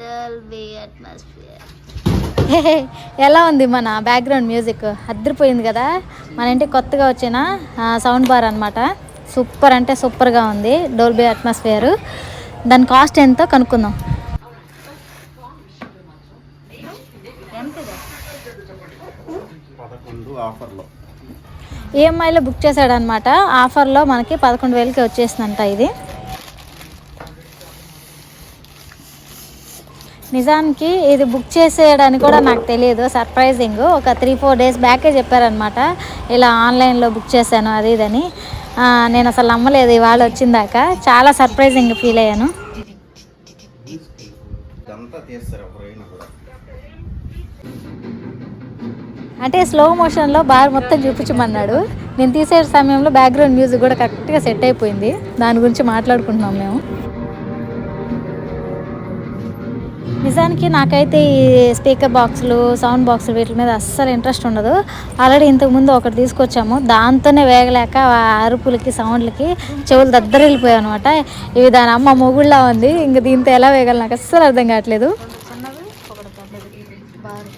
Dolby atmosphere. ఎలా ఉంది మన బ్యాక్గ్రౌండ్ మ్యూజిక్ అద్దరిపోయింది కదా? మన ఇంటికి కొత్తగా వచ్చిన సౌండ్ బార్ అనమాట సూపర్ అంటే సూపర్గా ఉంది. డోల్బీ అట్మాస్ఫియర్ దాని కాస్ట్ ఎంతో కనుక్కుందాం. ఆఫర్లో ఈఎంఐలో బుక్ చేశాడనమాట. ఆఫర్లో మనకి పదకొండు వేలకి వచ్చేసిందంట ఇది. నిజానికి ఇది బుక్ చేసేయడని కూడా నాకు తెలియదు. సర్ప్రైజింగ్ ఒక త్రీ ఫోర్ డేస్ బ్యాకే చెప్పారనమాట. ఇలా ఆన్లైన్లో బుక్ చేశాను అది ఇదని నేను అసలు నమ్మలేదు ఇవాళ వచ్చిందాక. చాలా సర్ప్రైజింగ్ ఫీల్ అయ్యాను ఇదంతా తీస్తారు ఎవరైనా కూడా అంటే స్లో మోషన్లో బార్ మొత్తం చూపించమన్నాడు. నేను తీసే సమయంలో బ్యాక్గ్రౌండ్ మ్యూజిక్ కూడా కరెక్ట్గా సెట్ అయిపోయింది. దాని గురించి మాట్లాడుకుంటున్నాం మేము. నిజానికి నాకైతే ఈ స్పీకర్ బాక్సులు సౌండ్ బాక్సులు వీటి మీద అస్సలు ఇంట్రెస్ట్ ఉండదు. ఆల్రెడీ ఇంతకుముందు ఒకటి తీసుకొచ్చాము. దాంతోనే వేగలేక ఆ అరుపులకి సౌండ్లకి చెవులు దద్దరిల్లిపోయాయి అనమాట ఇవి దాని అమ్మ మొగుళ్ళ ఉంది. ఇంక దీంతో ఎలా వేగాలి నాకు అస్సలు అర్థం కావట్లేదు చిన్నది ఒకటి పెద్దది బారు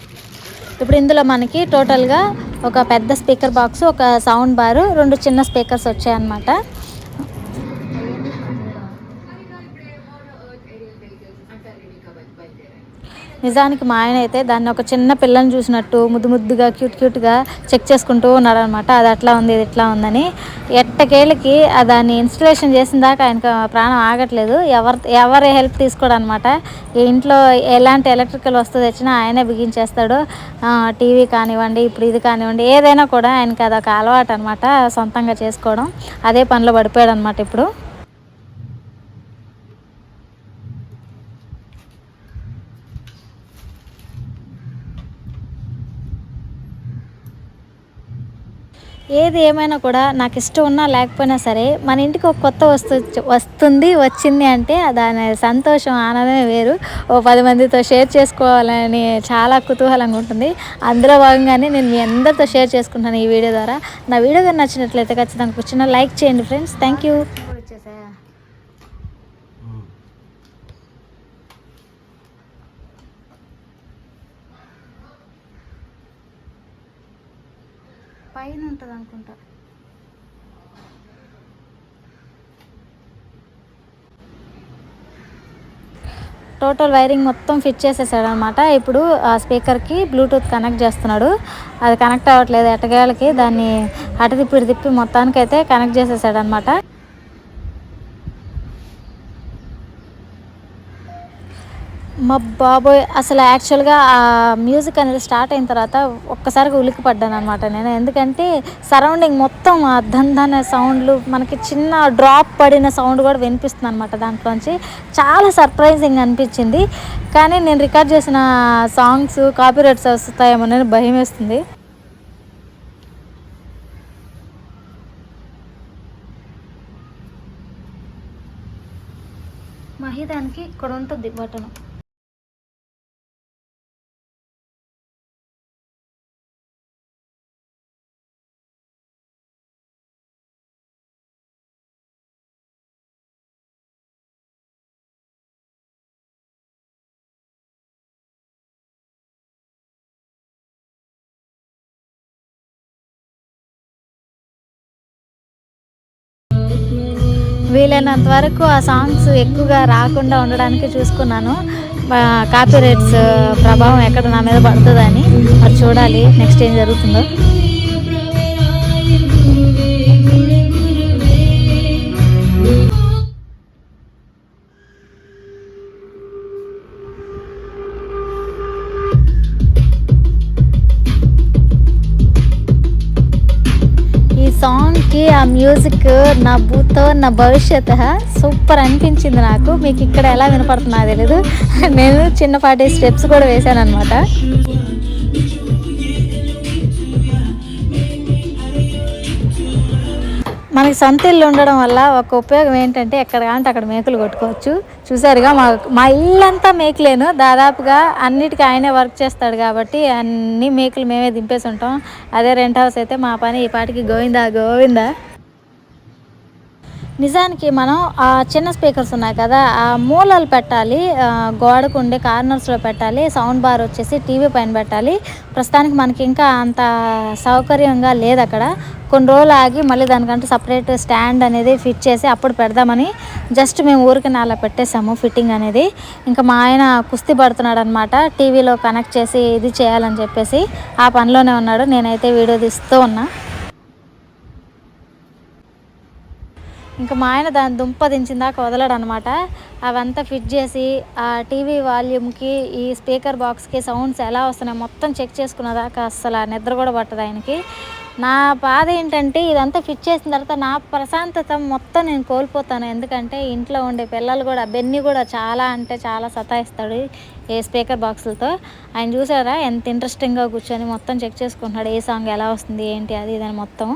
ఇప్పుడు ఇందులో మనకి టోటల్గా ఒక పెద్ద స్పీకర్ బాక్స్ ఒక సౌండ్ బారు రెండు చిన్న స్పీకర్స్ వచ్చాయన్నమాట. నిజానికి మా ఆయన అయితే దాన్ని ఒక చిన్న పిల్లని చూసినట్టు ముద్దు ముద్దుగా క్యూట్ క్యూట్గా చెక్ చేసుకుంటూ ఉన్నారనమాట అది అట్లా ఉంది ఇది ఇట్లా ఉందని. ఎట్టకేళ్ళకి దాన్ని ఇన్స్టలేషన్ చేసిన దాకా ఆయనకు ప్రాణం ఆగట్లేదు. ఎవరి ఎవరి హెల్ప్ తీసుకోడు అనమాట ఇంట్లో ఎలాంటి ఎలక్ట్రికల్ వస్తువు తెచ్చినా ఆయనే బిగించేస్తాడు. టీవీ కానివ్వండి ఇప్పుడు ఇది కానివ్వండి ఏదైనా కూడా ఆయనకి అదొక అలవాటు అనమాట సొంతంగా చేసుకోవడం. అదే పనిలో పడిపోయాడు అనమాట ఇప్పుడు. ఏది ఏమైనా కూడా నాకు ఇష్టం ఉన్నా లేకపోయినా సరే మన ఇంటికి ఒక కొత్త వస్తు వస్తుంది వచ్చింది అంటే దాని సంతోషం ఆనందమే వేరు. ఓ పది మందితో షేర్ చేసుకోవాలని చాలా కుతూహలంగా ఉంటుంది. అందులో భాగంగానే నేను మీ అందరితో షేర్ చేసుకుంటాను ఈ వీడియో ద్వారా. నా వీడియో నచ్చినట్లయితే ఖచ్చితంగా ఒక చిన్న లైక్ చేయండి ఫ్రెండ్స్. థ్యాంక్ యూ కూడా వచ్చేసా పైన ఉంటుంది అనుకుంటా టోటల్ వైరింగ్ మొత్తం ఫిట్ చేసేసాడు అనమాట ఇప్పుడు ఆ స్పీకర్కి బ్లూటూత్ కనెక్ట్ చేస్తున్నాడు. అది కనెక్ట్ అవ్వట్లేదు ఎట్టగేళ్ళకి దాన్ని అటు తిప్పి తిప్పి మొత్తానికి అయితే కనెక్ట్ చేసేసాడు అనమాట మా బాబోయ్ అసలు యాక్చువల్గా ఆ మ్యూజిక్ అనేది స్టార్ట్ అయిన తర్వాత ఒక్కసారిగా ఉలికి పడ్డాను అనమాట నేను. ఎందుకంటే సరౌండింగ్ మొత్తం ఆ సౌండ్లు మనకి చిన్న డ్రాప్ పడిన సౌండ్ కూడా వినిపిస్తుంది అనమాట దాంట్లోంచి. చాలా సర్ప్రైజింగ్ అనిపించింది. కానీ నేను రికార్డ్ చేసిన సాంగ్స్ కాపీరైట్స్ వస్తాయేమోనని భయం వేస్తుంది. మహిదానికి ఇక్కడ ఉంటుంది బటన్ వీలైనంత వరకు ఆ సాంగ్స్ ఎక్కువగా రాకుండా ఉండడానికి చూసుకున్నాను. కాపీ రైట్స్ ప్రభావం ఎక్కడ నా మీద పడుతుందని. మరి చూడాలి నెక్స్ట్ ఏం జరుగుతుందో. సాంగ్కి ఆ మ్యూజిక్ నా భూతో నా భవిష్యత్ సూపర్ అనిపించింది నాకు. మీకు ఇక్కడ ఎలా వినపడుతుందో తెలీదు. నేను చిన్నపాటి స్టెప్స్ కూడా వేశాను అనమాట మనకి సొంత ఇల్లు ఉండడం వల్ల ఒక ఉపయోగం ఏంటంటే ఎక్కడ కాంటే అక్కడ మేకులు కొట్టుకోవచ్చు. చూసారుగా మా మా ఇల్లంతా మేకులేను. దాదాపుగా అన్నిటికీ ఆయనే వర్క్ చేస్తాడు కాబట్టి అన్ని మేకులు మేమే దింపేసి ఉంటాం. అదే రెంట్ హౌస్ అయితే మా పని ఈ పాటికి గోవిందా గోవిందా? నిజానికి మనం ఆ చిన్న స్పీకర్స్ ఉన్నాయి కదా ఆ మూలలు పెట్టాలి గోడకు ఉండే కార్నర్స్లో పెట్టాలి సౌండ్ బార్ వచ్చేసి టీవీ పైన పెట్టాలి. ప్రస్తుతానికి మనకి ఇంకా అంత సౌకర్యంగా లేదు అక్కడ. కొన్ని రోజులు ఆగి మళ్ళీ దానికంటే సపరేట్ స్టాండ్ అనేది ఫిట్ చేసి అప్పుడు పెడదామని జస్ట్ మేము ఊరికి అలా పెట్టేసాము ఫిట్టింగ్ అనేది. ఇంకా మా ఆయన కుస్తీ పడుతున్నాడు అనమాట టీవీలో కనెక్ట్ చేసి ఇది చేయాలని చెప్పేసి ఆ పనిలోనే ఉన్నాడు. నేనైతే వీడియో తీస్తూ ఉన్నా. ఇంకా మా ఆయన దాని దుంప దించిందాక వదలడు అనమాట అవంతా ఫిట్ చేసి ఆ టీవీ వాల్యూమ్కి ఈ స్పీకర్ బాక్స్కి సౌండ్స్ ఎలా వస్తున్నాయి మొత్తం చెక్ చేసుకున్నదాకా అస్సలు ఆ నిద్ర కూడా పట్టదు ఆయనకి. నా బాధ ఏంటంటే ఇదంతా ఫిట్ చేసిన తర్వాత నా ప్రశాంతత మొత్తం నేను కోల్పోతాను. ఎందుకంటే ఇంట్లో ఉండే పిల్లలు కూడా బెన్ని కూడా చాలా అంటే చాలా సతాయిస్తాడు ఏ స్పీకర్ బాక్సులతో. ఆయన చూసారా ఎంత ఇంట్రెస్టింగ్గా కూర్చొని మొత్తం చెక్ చేసుకుంటున్నాడు. ఏ సాంగ్ ఎలా వస్తుంది ఏంటి అది ఇదని మొత్తం.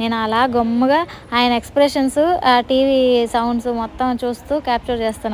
నేను అలా గమ్ముగా ఆయన ఎక్స్ప్రెషన్స్ ఆ టీవీ సౌండ్స్ మొత్తం చూస్తూ క్యాప్చర్ చేస్తున్నాను.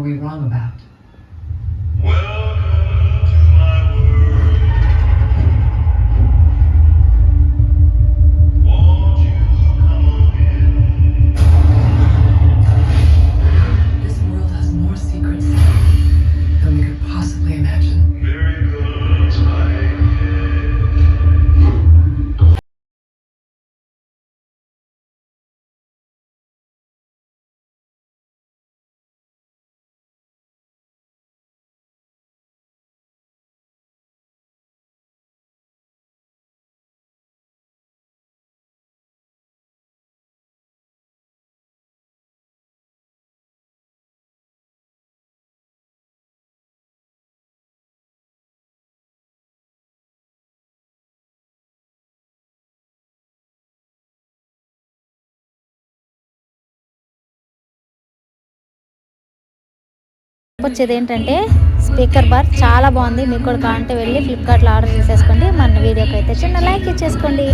we wrong about? వచ్చేది ఏంటంటే స్పీకర్ బార్ చాలా బాగుంది. మీకు కూడా కావాలంటే వెళ్ళి ఫ్లిప్కార్ట్లో ఆర్డర్ చేసేసుకోండి. మన వీడియోకి అయితే చిన్న లైక్ ఇచ్చేసుకోండి.